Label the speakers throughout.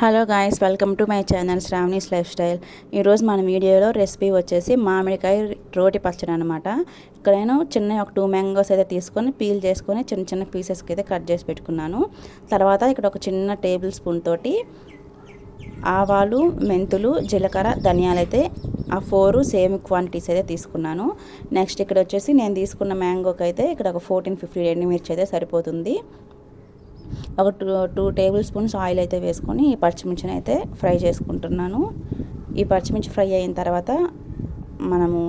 Speaker 1: Hello guys welcome to my channel Shravani's lifestyle. ఈరోజు మన వీడియోలో రెసిపీ వచ్చేసి మామిడికాయ రోటి పచ్చడి అనమాట ఇక్కడ నేను చిన్న ఒక టూ మ్యాంగోస్ అయితే తీసుకొని పీల్ చేసుకొని చిన్న చిన్న పీసెస్కి అయితే కట్ చేసి పెట్టుకున్నాను. తర్వాత ఇక్కడ ఒక చిన్న టేబుల్ స్పూన్ తోటి ఆవాలు మెంతులు జీలకర్ర ధనియాలు అయితే ఆ ఫోరు సేమ్ క్వాంటిటీస్ అయితే తీసుకున్నాను. నెక్స్ట్ ఇక్కడ వచ్చేసి నేను తీసుకున్న మ్యాంగోకి అయితే ఇక్కడ ఒక ఫోర్టీన్ ఫిఫ్టీ ఎండుమిర్చి అయితే సరిపోతుంది. ఒక two two tablespoons oil అయితే వేసుకొని ఈ పచ్చిమిర్చిని అయితే ఫ్రై చేసుకుంటున్నాను. ఈ పచ్చిమిర్చి ఫ్రై అయిన తర్వాత మనము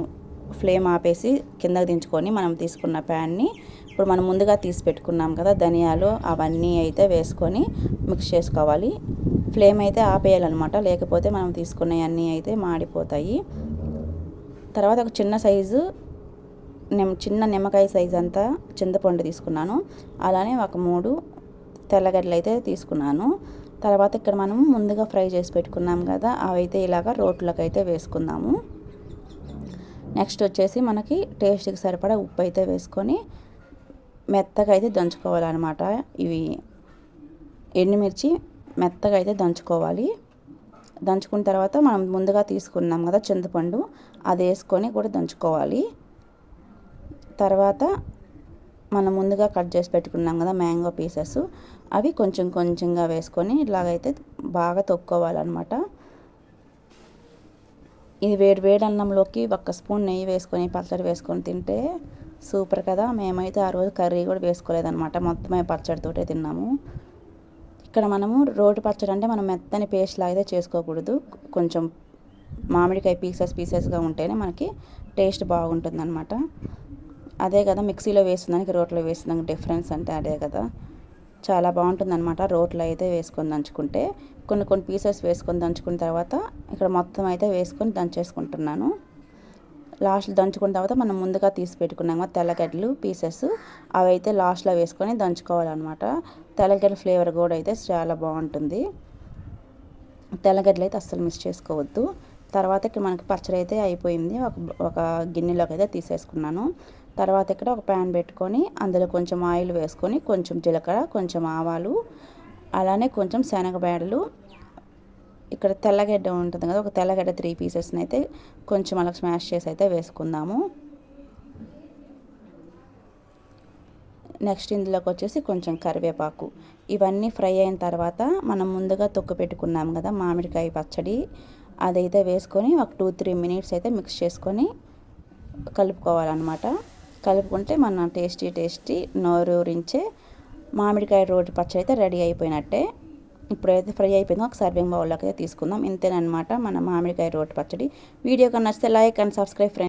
Speaker 1: ఫ్లేమ్ ఆపేసి కిందకి దించుకొని మనం తీసుకున్న ప్యాన్ని ఇప్పుడు మనం ముందుగా తీసి పెట్టుకున్నాం కదా ధనియాలు అవన్నీ అయితే వేసుకొని మిక్స్ చేసుకోవాలి. ఫ్లేమ్ అయితే ఆపేయాలన్నమాట లేకపోతే మనం తీసుకున్నవన్నీ అయితే మాడిపోతాయి. తర్వాత ఒక చిన్న సైజు నిమ్ చిన్న నిమ్మకాయ సైజ్ అంతా చింతపండు తీసుకున్నాను. అలానే ఒక మూడు తెల్లగడ్డలు అయితే తీసుకున్నాను. తర్వాత ఇక్కడ మనం ముందుగా ఫ్రై చేసి పెట్టుకున్నాం కదా అవైతే ఇలాగ రోట్లకు అయితే వేసుకుందాము. నెక్స్ట్ వచ్చేసి మనకి టేస్ట్కి సరిపడా ఉప్పు అయితే వేసుకొని మెత్తగా అయితే దంచుకోవాలన్నమాట. ఇవి ఎండుమిర్చి మెత్తగా అయితే దంచుకోవాలి. దంచుకున్న తర్వాత మనం ముందుగా తీసుకున్నాం కదా చింతపండు అది వేసుకొని కూడా దంచుకోవాలి. తర్వాత మనం ముందుగా కట్ చేసి పెట్టుకున్నాం కదా మ్యాంగో పీసెస్. అవి కొంచెం కొంచెంగా వేసుకొని ఇలాగైతే బాగా తొక్కోవాలన్నమాట ఇది వేడి వేడి అన్నంలోకి ఒక్క స్పూన్ నెయ్యి వేసుకొని పచ్చడి వేసుకొని తింటే సూపర్ కదా. మేమైతే ఆ రోజు కర్రీ కూడా వేసుకోలేదన్నమాట. మొత్తమే పచ్చడితోటే తిన్నాము. ఇక్కడ మనము రోటి పచ్చడి అంటే మనం మెత్తని పేస్ట్ లాగా చేసుకోకూడదు. కొంచెం మామిడికాయ పీసెస్ పీసెస్గా ఉంటేనే మనకి టేస్ట్ బాగుంటుంది అనమాట అదే కదా మిక్సీలో వేస్తుందానికి రోట్లో వేస్తుందానికి డిఫరెన్స్ అంటే అదే కదా. చాలా బాగుంటుందన్నమాట రోట్లో అయితే వేసుకొని దంచుకుంటే. కొన్ని కొన్ని పీసెస్ వేసుకొని దంచుకున్న తర్వాత ఇక్కడ మొత్తం అయితే వేసుకొని దంచేసుకుంటున్నాను. లాస్ట్ దంచుకున్న తర్వాత మనం ముందుగా తీసి పెట్టుకున్నాము తెల్లగడ్డలు పీసెస్ అవి అయితే లాస్ట్లో వేసుకొని దంచుకోవాలన్నమాట. తెల్లగడ్డ ఫ్లేవర్ కూడా అయితే చాలా బాగుంటుంది. తెల్లగడ్డలు అయితే అస్సలు మిస్ చేసుకోవద్దు. తర్వాత ఇక్కడ మనకి పచ్చడి అయితే అయిపోయింది. ఒక ఒక గిన్నెలోకి అయితే తీసేసుకున్నాను. తర్వాత ఇక్కడ ఒక ప్యాన్ పెట్టుకొని అందులో కొంచెం ఆయిల్ వేసుకొని కొంచెం జీలకర్ర కొంచెం ఆవాలు అలానే కొంచెం శనగబేడలు. ఇక్కడ తెల్లగడ్డ ఉంటుంది కదా ఒక తెల్లగడ్డ త్రీ పీసెస్ని అయితే కొంచెం అలా స్మాష్ చేసి అయితే వేసుకుందాము. నెక్స్ట్ ఇందులోకి వచ్చేసి కొంచెం కరివేపాకు. ఇవన్నీ ఫ్రై అయిన తర్వాత మనం ముందుగా తొక్కు పెట్టుకున్నాం కదా మామిడికాయ పచ్చడి. అదైతే వేసుకొని ఒక టూ త్రీ మినిట్స్ అయితే మిక్స్ చేసుకొని కలుపుకోవాలన్నమాట. కలుపుకుంటే మన టేస్టీ టేస్టీ నోరూరించే మామిడికాయ రోటి పచ్చడి అయితే రెడీ అయిపోయినట్టే. ఇప్పుడైతే ఫ్రై అయిపోయిందో. ఒక సర్వింగ్ బౌల్లోకి అయితే తీసుకుందాం. ఇంతేనమాట మన మామిడికాయ రోటి పచ్చడి. వీడియో కన్నా నచ్చితే లైక్ అండ్ సబ్స్క్రైబ్ ఫ్రెండ్స్.